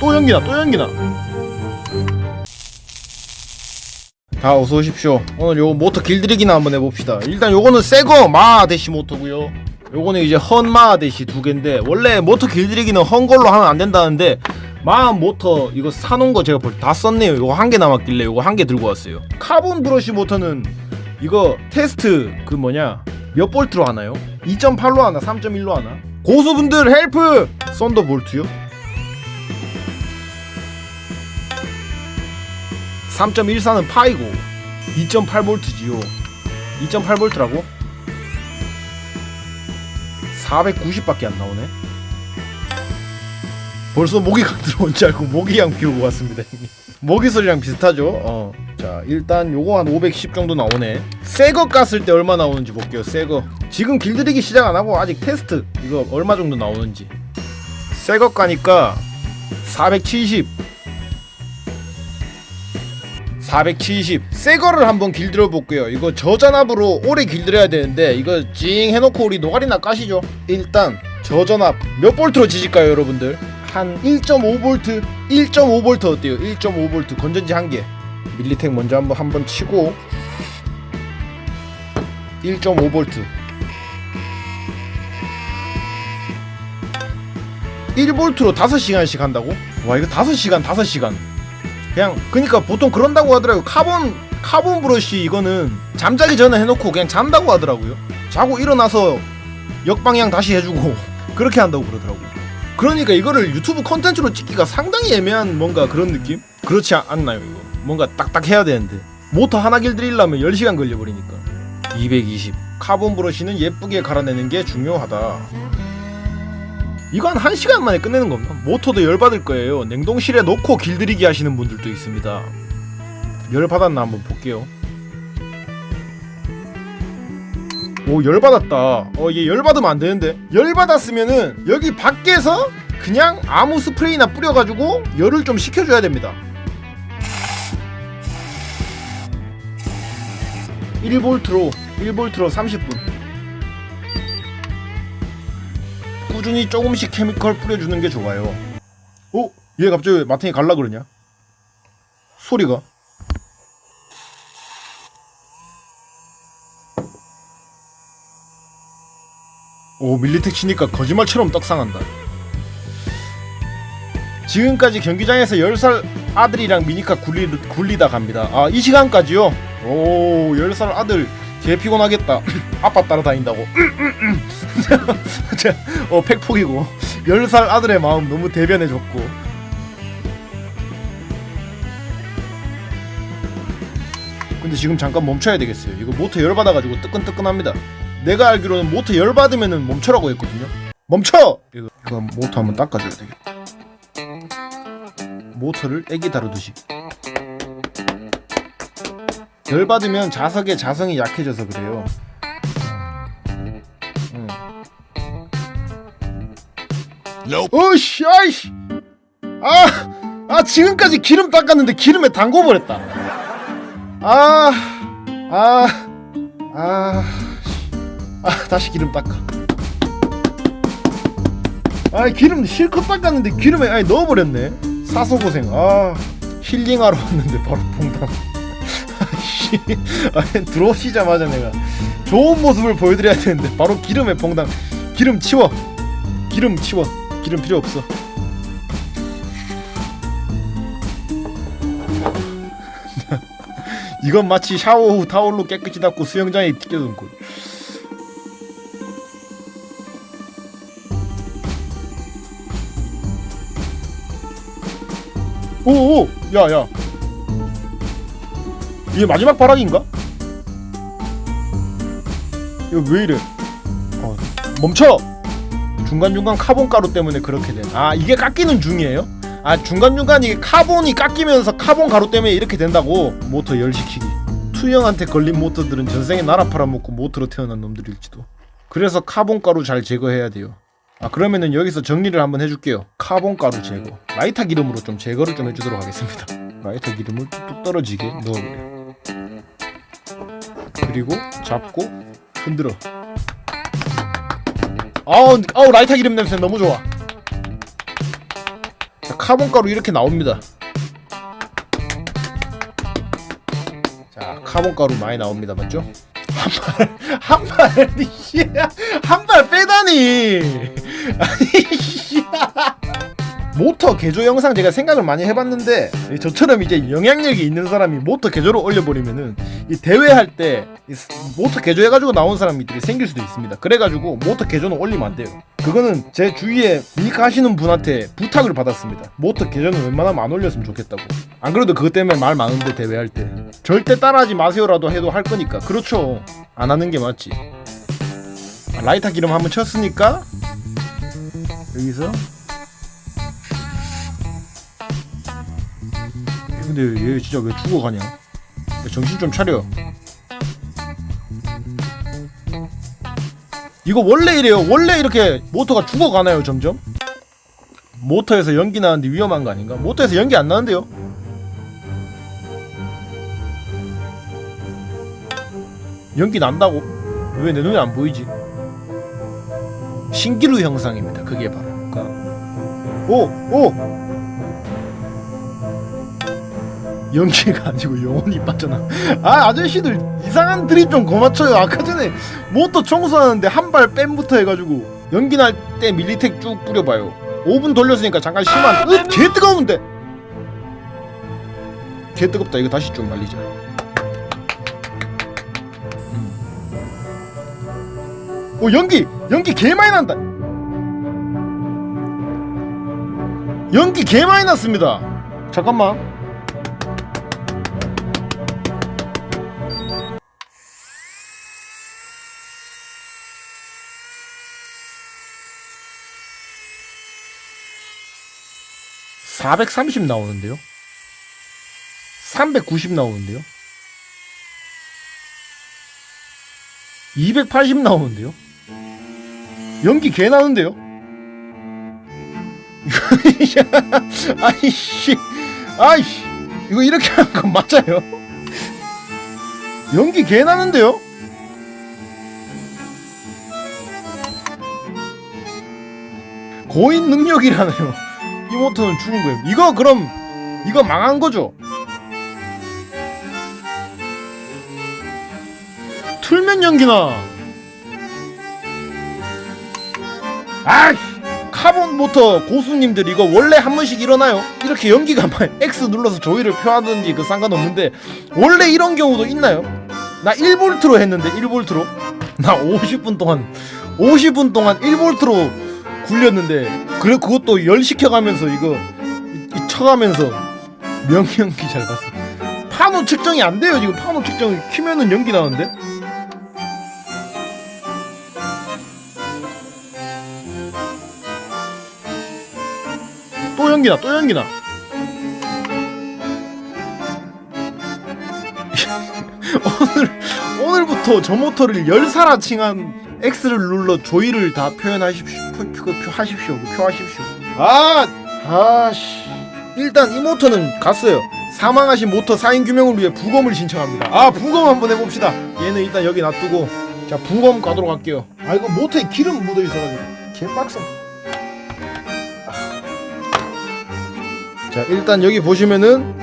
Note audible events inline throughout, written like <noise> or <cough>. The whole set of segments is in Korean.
또 연기나 또 연기나. 다 어서 오십시오. 오늘 요 모터 길들이기나 한번 해봅시다. 일단 요거는 새거 마대시 모터고요. 요거는 이제 헌 마 대시 두 개인데 원래 모터 길들이기는 헌 걸로 하면 안 된다는데 마 모터 이거 사놓은 거 제가 다 썼네요. 요거 한 개 남았길래 요거 한 개 들고 왔어요. 카본 브러쉬 모터는 이거 테스트 그 뭐냐 몇 볼트로 하나요? 2.8로 하나 3.1로 하나 고수분들 헬프 썬더 볼트요? 3.14는 파이고 2.8V지요 2.8V라고? 490밖에 안 나오네 벌써 모기가 <laughs> 들어온 줄 알고 모기향 피우고 왔습니다 모기 소리랑 비슷하죠? 어. 자 일단 요거 한 510 정도 나오네. 새거 깠을 때 얼마 나오는지 볼게요 새거. 지금 길들이기 시작 안하고 아직 테스트 이거 얼마 정도 나오는지. 새거 까니까 470 470 새거를 한번 길들여 볼게요. 이거 저전압으로 오래 길들여야 되는데 이거 찡 해놓고 우리 노가리나 까시죠. 일단 저전압 몇 볼트로 지질까요 여러분들? 한 1.5볼트? 1.5볼트 어때요? 1.5볼트 건전지 한개 밀리텍 먼저 한번 한번 치고 1.5볼트. 1볼트로 5시간씩 한다고? 와 이거 5시간 5시간. 그냥 그니까 보통 그런다고 하더라고요. 카본 카본 브러쉬 이거는 잠자기 전에 해놓고 그냥 잔다고 하더라고요. 자고 일어나서 역방향 다시 해주고 <laughs> 그렇게 한다고 그러더라고 그러니까 이거를 유튜브 컨텐츠로 찍기가 상당히 애매한 뭔가 그런 느낌? 그렇지 않- 않나요 이거 뭔가 딱딱 해야 되는데 모터 하나 길들이려면 10시간 걸려버리니까 220 카본 브러쉬는 예쁘게 갈아내는 게 중요하다 이거 한 1시간 만에 끝내는 겁니다. 모터도 열받을 거예요. 냉동실에 넣고 길들이기 하시는 분들도 있습니다. 열받았나 한번 볼게요. 오, 열받았다. 어, 얘 열받으면 안 되는데. 열받았으면은 여기 밖에서 그냥 아무 스프레이나 뿌려가지고 열을 좀 식혀줘야 됩니다. 1볼트로 1볼트로 30분. 꾸준히 조금씩 케미컬 뿌려주는 게 좋아요. 어? 얘 갑자기 왜 마탱이 갈라 그러냐? 소리가? 오 밀리텍 치니까 거짓말처럼 떡상한다. 지금까지 경기장에서 10살 아들이랑 미니카 굴리, 굴리다 갑니다. 아, 이 시간까지요? 오, 10살 아들 개 피곤하겠다. 아빠 따라다닌다고. <laughs> 어, 팩폭이고. 10살 아들의 마음 너무 대변해줬고. 근데 지금 잠깐 멈춰야 되겠어요. 이거 모터 열받아가지고 뜨끈뜨끈합니다. 내가 알기로는 모터 열받으면은 멈춰라고 했거든요. 멈춰! 이거, 이거 모터 한번 닦아줘야 되겠다. 모터를 애기 다루듯이. 열 받으면 자석의 자성이 약해져서 그래요. 응. 어이씨, 아이씨. 아, 아 지금까지 기름 닦았는데 기름에 담궈버렸다. 아, 아, 아, 아 다시 기름 닦아. 아, 기름 실컷 닦았는데 기름에 아예 넣어버렸네. 사소 고생. 아, 힐링하러 왔는데 바로 봉당. 아씨, <laughs> 아니, 들어오시자마자 내가 좋은 모습을 보여드려야 되는데 바로 기름에 봉당. 기름 치워. 기름 치워. 기름 필요 없어. <laughs> 이건 마치 샤워 후 타올로 깨끗이 닦고 수영장에 튀겨둔 꼴. 오오, 야야. 이게 마지막 발악인가? 이거 왜 이래? 어, 멈춰! 중간중간 카본 가루 때문에 그렇게 된. 아 이게 깎이는 중이에요? 아 중간중간 이게 카본이 깎이면서 카본 가루 때문에 이렇게 된다고 모터 열시키기 투영한테 걸린 모터들은 전생에 나라 팔아먹고 모터로 태어난 놈들일지도 그래서 카본 가루 잘 제거해야 돼요 아 그러면은 여기서 정리를 한번 해줄게요 카본 가루 제거 라이터 기름으로 좀 제거를 좀 해주도록 하겠습니다 라이터 기름을 뚝뚝 떨어지게 넣어버려 그리고 잡고 흔들어. 아우 아우 라이터 기름 냄새 너무 좋아. 자 카본 가루 이렇게 나옵니다. 자 카본 가루 많이 나옵니다. 맞죠? 한발한발 한발 빼다니. 아니 씨. 모터 개조 영상 제가 생각을 많이 해봤는데 이 저처럼 이제 영향력이 있는 사람이 모터 개조를 올려버리면은 이 대회할 스- 모터 개조해가지고 나온 사람들이 생길 수도 있습니다. 그래가지고 모터 개조는 올리면 안 돼요. 그거는 제 주위에 미니카 하시는 분한테 부탁을 받았습니다. 모터 개조는 웬만하면 안 올렸으면 좋겠다고. 안 그래도 그것 때문에 말 많은데 대회할 때 절대 따라하지 마세요라도 해도 할 거니까 그렇죠. 안 하는 게 맞지. 아, 라이터 기름 한번 쳤으니까 여기서 근데 얘 진짜 왜 죽어가냐? 야, 정신 좀 차려. 이거 원래 이래요. 원래 이렇게 모터가 죽어가나요, 점점? 모터에서 연기 나는데 위험한 거 아닌가? 모터에서 연기 안 나는데요? 연기 난다고? 왜 내 눈에 안 보이지? 신기루 형상입니다. 그게 바로. 그러니까 오! 오! 연기가 아니고 영혼이 빠져나. 아 아저씨들 이상한 드립 좀 고맞춰요. 아까 전에 모터 청소하는데 한 발 뺨부터 해가지고 연기 날 때 밀리텍 쭉 뿌려봐요. 5분 돌렸으니까 잠깐 심한. 으, 개 뜨거운데. 개 뜨겁다. 이거 다시 좀 말리자. 음. 오 연기 연기 개 많이 난다. 연기 개 많이 났습니다. 잠깐만. (430) 나오는데요? (390) 나오는데요? (280) 나오는데요? 연기 개 나오는데요? <laughs> 아이씨 아이씨 이거 이렇게 하는 건 맞아요? 연기 개 나는데요? 고인 능력이라네요 이 모터는 죽은 거예요. 이거 그럼 이거 망한 거죠? 틀면 연기나. 아이 카본 모터 고수님들 이거 원래 한 번씩 일어나요? 이렇게 연기가 <laughs> 막 X 눌러서 조이를 표하든지 그 상관없는데 원래 이런 경우도 있나요? 나 1볼트로 했는데 1볼트로? <laughs> 나 50분 동안 50분 동안 1볼트로 굴렸는데 그래 그것도 열 시켜가면서 이거 이, 이 쳐가면서 명기 연기 잘 봤어. 파노 측정이 안 돼요 지금. 파노 측정이 키면은 연기 나는데? 또 연기나 또 연기나. <laughs> 오늘 오늘부터 저 모터를 열사라 칭한 X를 눌러 조이를 다 표현하십시오. 표, 표, 표, 하십시오. 표하십시오. 아! 아씨. 일단 이 모터는 갔어요. 사망하신 모터 사인 규명을 위해 부검을 신청합니다. 아 부검 한번 해봅시다. 얘는 일단 여기 놔두고 자 부검 가도록 할게요. 아 이거 모터에 기름 묻어 있어가지고. 개빡세 자 일단 여기 보시면은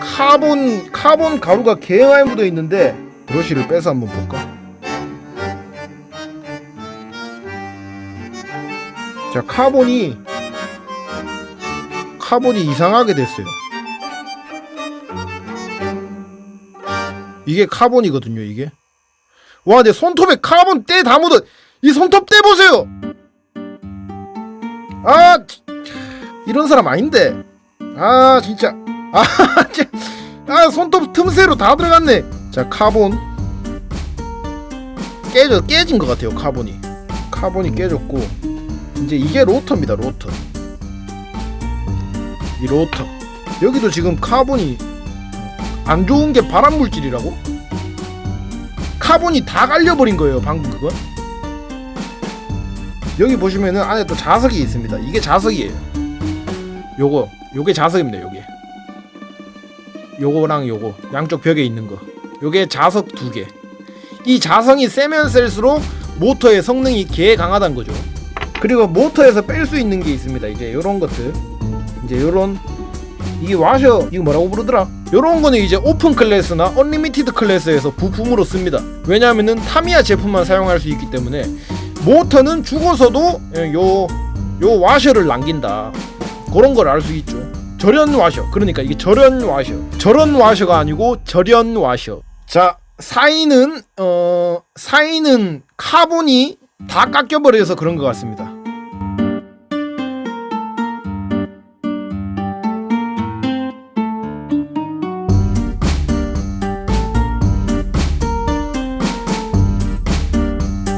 카본 카본 가루가 개 많이 묻어 있는데 브러쉬를 빼서 한번 볼까? 자 카본이 카본이 이상하게 됐어요. 이게 카본이거든요 이게. 와 내 손톱에 카본 때 다 묻어. 이 손톱 때 보세요. 아 치- 이런 사람 아닌데. 아 진짜 아, <laughs> 진- 아 손톱 틈새로 다 들어갔네 자 카본 깨져 깨진 것 같아요 카본이 카본이 깨졌고 이제 이게 로터입니다 로터. 이 로터. 여기도 지금 카본이 안 좋은 게 발암 물질이라고? 카본이 다 갈려버린 거예요 방금 그건. 여기 보시면은 안에 또 자석이 있습니다. 이게 자석이에요. 요거 요게 자석입니다 요게. 요거랑 요거 양쪽 벽에 있는 거. 요게 자석 두개이 자성이 세면 셀수록 모터의 성능이 개 강하다는 거죠. 그리고 모터에서 뺄 수 있는 게 있습니다. 이제 요런 것들. 이제 요런 이게 와셔 이거 뭐라고 부르더라? 요런 거는 이제 오픈 클래스나 언리미티드 클래스에서 부품으로 씁니다. 왜냐하면은 타미야 제품만 사용할 수 있기 때문에 모터는 죽어서도 예, 요, 요 와셔를 남긴다. 그런 걸 알 수 있죠. 절연 와셔. 그러니까 이게 절연 와셔. 절연 와셔가 아니고 절연 와셔. 자, 사인은 어 사인은 카본이 다 깎여버려서 그런 것 같습니다.